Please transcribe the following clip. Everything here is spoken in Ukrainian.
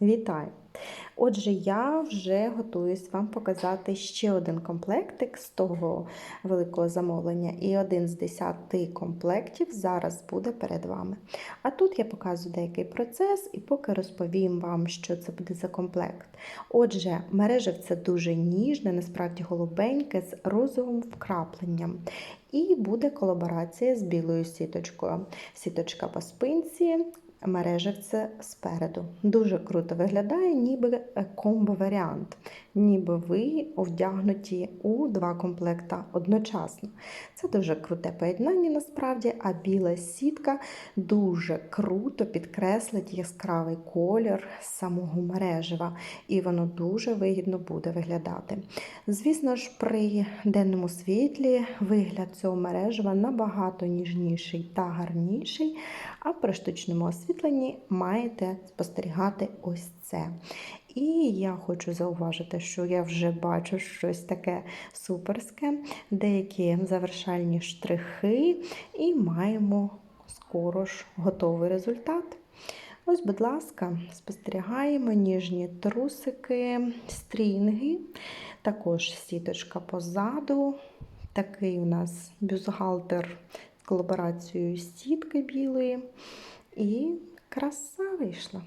Вітаю! Отже, я вже готуюсь вам показати ще один комплектик з того великого замовлення, і один з десяти комплектів зараз буде перед вами. А тут я показую деякий процес і поки розповім вам, що це буде за комплект. Отже, мережевце дуже ніжне, насправді голубеньке, з розовим вкрапленням. І буде колаборація з білою сіточкою. Сіточка по спинці, мережевце спереду. Дуже круто виглядає, ніби комбо-варіант, ніби ви вдягнуті у два комплекта одночасно. Це дуже круте поєднання насправді, а біла сітка дуже круто підкреслить яскравий колір самого мережева, і воно дуже вигідно буде виглядати. Звісно ж, при денному світлі вигляд цього мережева набагато ніжніший та гарніший, а при штучному освітленні маєте спостерігати ось це. І я хочу зауважити, що я вже бачу щось таке суперське, деякі завершальні штрихи, і маємо скоро ж готовий результат. Ось, будь ласка, спостерігаємо ніжні трусики, стрінги, також сіточка позаду. Такий у нас бюстгальтер з колаборацією сітки білої. І краса вийшла.